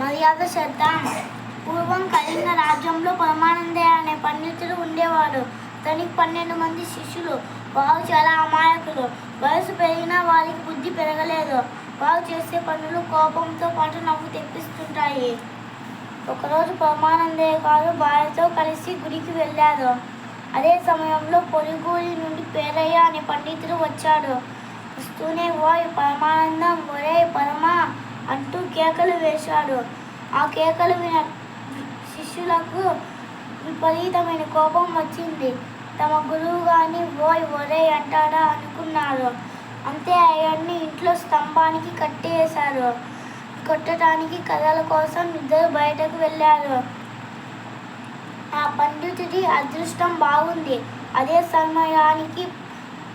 మర్యాద చేద్దాం. పూర్వం కలిగిన రాజ్యంలో పరమానందయ్య అనే పండితుడు ఉండేవాడు. అతనికి పన్నెండు మంది శిష్యులు. వారు చాలా అమాయకులు. వయసు పెరిగినా వారికి బుద్ధి పెరగలేదు. వారు చేసే పనులు కోపంతో పాటు నవ్వు తెప్పిస్తుంటాయి. ఒకరోజు పరమానందయ్య గారు భార్యతో కలిసి గుడికి వెళ్ళారు. అదే సమయంలో పొరుగురి నుండి పేరయ్య అనే పండితుడు వచ్చాడు. వస్తూనే ఓయ్ పరమానందం ఒరే పరమా అంటూ కేకలు వేశాడు. ఆ కేకలు విన శిష్యులకు విపరీతమైన కోపం వచ్చింది. తమ గురువు గాని ఓయ్ ఒరే అంటాడా? అనుకున్నారు. అంతే ఆయన్ని ఇంట్లో స్తంభానికి కట్టేశారు. కొట్టడానికి కథల కోసం ఇద్దరు బయటకు వెళ్ళారు. ఆ పండితుడి అదృష్టం బాగుంది. అదే సమయానికి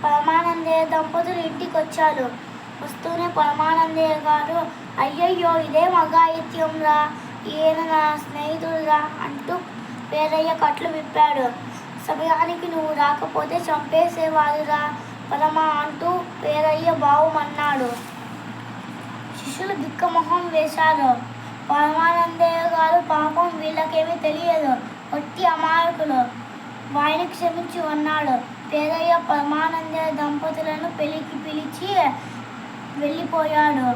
పరమానందయ్య దంపతులు ఇంటికి వచ్చారు వస్తూనే పరమానందయ్య గారు అయ్యయ్యో ఇదే మగాయిత్యంరా ఈయన నా స్నేహితుడురా అంటూ పేరయ్య కట్లు విప్పాడు. సమయానికి నువ్వు రాకపోతే చంపేసేవారురా పరమా అంటూ పేరయ్య బావుమన్నాడు. శిష్యులు దిక్కమొహం వేశారు. పరమానందయ్య గారు పాపం వీళ్ళకేమీ తెలియదు ఒట్టి అమాయకులు వాయిని క్షమించి ఉన్నాడు పేదయ్య పరమానందయ్య దంపతులను పెళ్ళికి పిలిచి వెళ్ళిపోయాడు.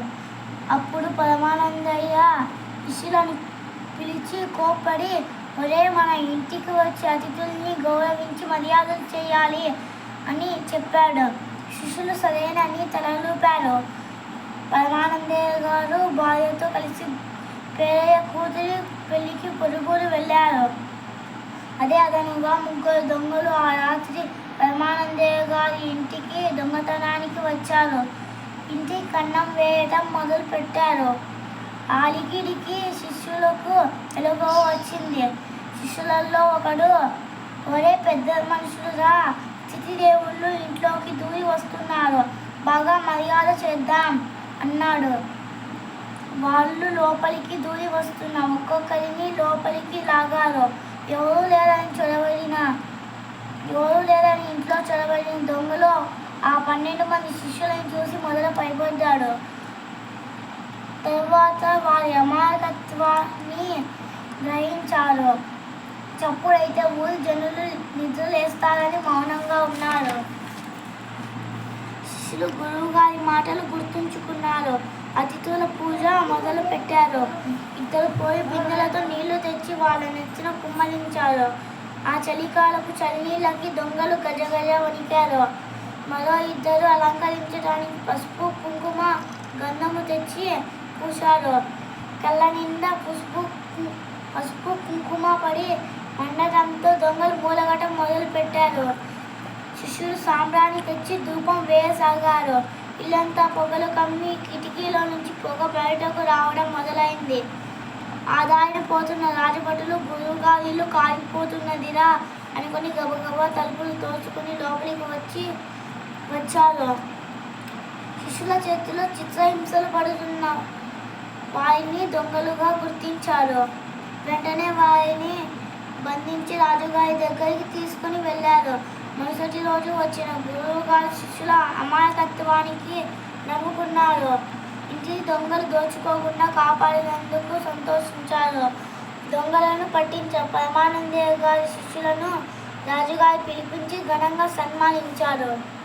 అప్పుడు పరమానందయ్య శిష్యులను పిలిచి కోప్పడి ఒరే మన ఇంటికి వచ్చే అతిథుల్ని గౌరవించి మర్యాదలు చేయాలి అని చెప్పాడు. శిష్యులు సరేనని తలలూపారు. పరమానందయ్య గారు భార్యతో కలిసి పేరయ్య కూతురి పెళ్ళికి పొరుగురు వెళ్ళారు. అదే అదనంగా ముగ్గురు దొంగలు ఆ రాత్రి పరమానందయ్య గారి ఇంటికి దొంగతనానికి వచ్చారు. ఇంటికి కన్నం వేయటం మొదలు పెట్టారు అలిగిడికి శిష్యులకు ఎలుగు వచ్చింది. శిష్యులలో ఒకడు ఒరే పెద్ద మనుషులుగా స్థితి దేవుళ్ళు ఇంట్లోకి దూరి వస్తున్నారు. బాగా మర్యాద చేద్దాం అన్నాడు. వాళ్ళు లోపలికి దూరి వస్తున్న ఒక్కొక్కరిని లోపలికి లాగారు. ఎవరు లేరని చొరబడిన ఎవరు లేరని ఇంట్లో చొరబడిన దొంగలో ఆ పన్నెండు మంది శిష్యులను చూసి మొదలు పైపొందాడు తర్వాత వారి అమాయకత్వాన్ని గ్రహించారు చప్పుడైతే ఊరి జనులు నిద్రలేస్తారని మౌనంగా ఉన్నారు. శిష్యులు గురువు గారి మాటలు గుర్తుంచుకున్నారు. అతిథుల పూజ మొదలు పెట్టారు ఇద్దరు పోయి బిందెలతో నీళ్ళు తెచ్చి వాళ్ళ నెత్తిన కుమ్మరించారు. ఆ చలికాలపు చలినీళ్ళకి దొంగలు గజగజ వణికారు. మరో ఇద్దరు అలంకరించడానికి పసుపు కుంకుమ గంధము తెచ్చి పూశారు. కళ్ళ నిండా పసుపు పసుపు కుంకుమ పడి మండటంతో దొంగలు మూలగటం మొదలు పెట్టారు శిష్యులు సాంబ్రాన్ని తెచ్చి ధూపం వేయసాగారు. ఇల్లంతా పొగలు కమ్మి కిటికీలో నుంచి పొగ బయటకు రావడం మొదలైంది. ఆదాయం పోతున్న రాజభటులు గురువుగా కాలిపోతున్నదిరా అనుకుని గబగబా తలుపులు తోచుకుని లోపలికి వచ్చి వచ్చాడు శిష్యుల చేతిలో చిత్రహింసలు పడుతున్న వారిని దొంగలుగా గుర్తించారు. వెంటనే వారిని బంధించి రాజుగారి దగ్గరికి తీసుకుని వెళ్ళారు. మరుసటి రోజు వచ్చిన గురువు గారి శిష్యుల అమాయకత్వానికి నమ్ముకున్నారు ఇంటికి దొంగలు దోచుకోకుండా కాపాడినందుకు సంతోషించారు. దొంగలను పట్టించిన పరమానందయ్య గారి శిష్యులను రాజుగారి పిలిపించి ఘనంగా సన్మానించారు.